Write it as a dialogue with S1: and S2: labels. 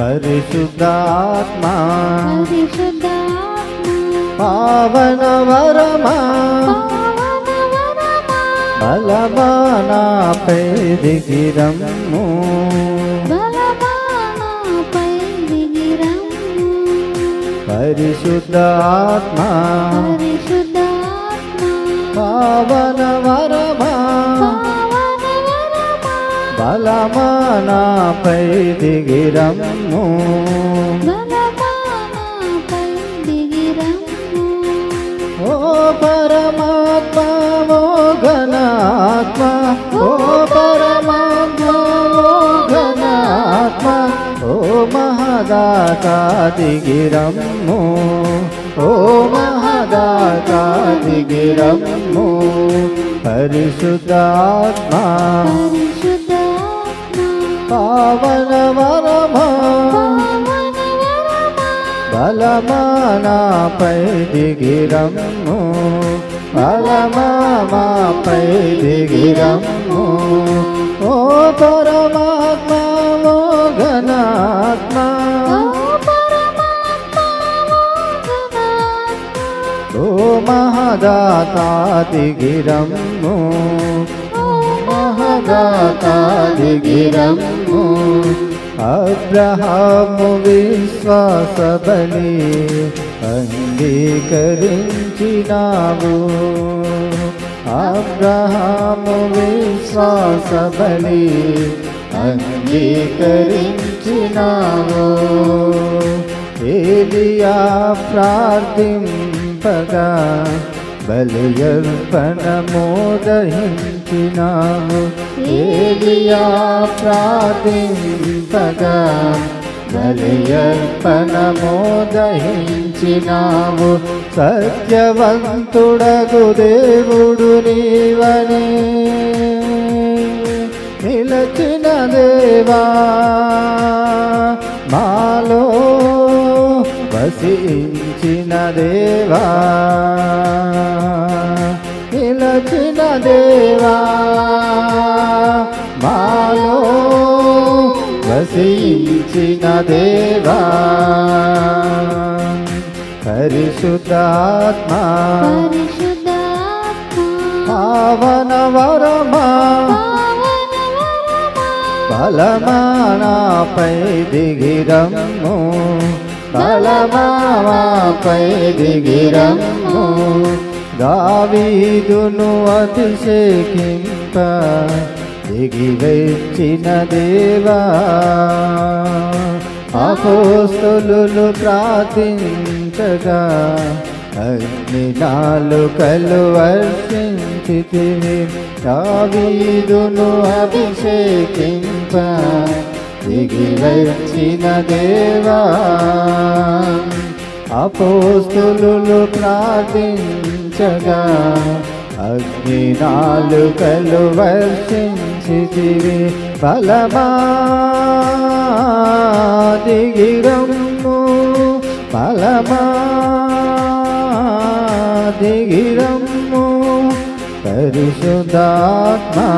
S1: పరిశుద్ధాత్మా. పావన వరమా బలమానాపై పరిశుద్ధాత్మా.
S2: పరిశుద్ధాత్మ.
S1: పావన దిగిరమ్ము.
S2: బలమానపై దిగిరమ్ము.
S1: ఓ పరమాత్మ ఓ ఘనాత్మ. ఓ పరమాత్మ ఓ ఘనాత్మ. ఓ మహదాత దిగిరమ్ము. ఓ మహదాత దిగిరమ్ము. పరిశుద్ధాత్మ.
S2: పరిశుద్ధాత్మ.
S1: బలమానాపై దిగిరమ్ము. బలమామాపై దిగిరమ్ము. ఓ పరమాత్మ ఘనాత్మ.
S2: ఓ
S1: మహదాత దిగిరమ్ము.
S2: ఓ
S1: మహదాత దిగిరమ్ము అబ్రహాము విశ్వాస బలి అంగీకరించినావు అబ్రహాము విశ్వాస బలి అంగీకరించినావు ఏలియా ప్రార్థింపగా బలియర్పణము ఏలియా ప్రార్థింపగా బలియర్పణము సత్యవంతుడగు దేవుడు నీవని. నిలచిన దేవా మాలో వసించిన దేవా నిలచిన దేవా మాలో వసించిన దేవా పరిశుద్ధాత్మ పావన వరమా బలమానాపై దిగిరమ్ము. బలమామాపై దిగిరము దావీదును అతిశేకింప దిగి వచ్చిన దేవా. అపోస్తులు ప్రార్థించగా అగ్ని నాలుకలు వర్షించితివి. దావీదును అభిషేకింప దిగి దేవా అపోస్తులు ప్రార్థించగా అగ్ని నాలుకలు వర్షించితివి ఫలమా దిగిరమ్ము ఫలమా దిగిరమ్ము పరిశుద్ధాత్మా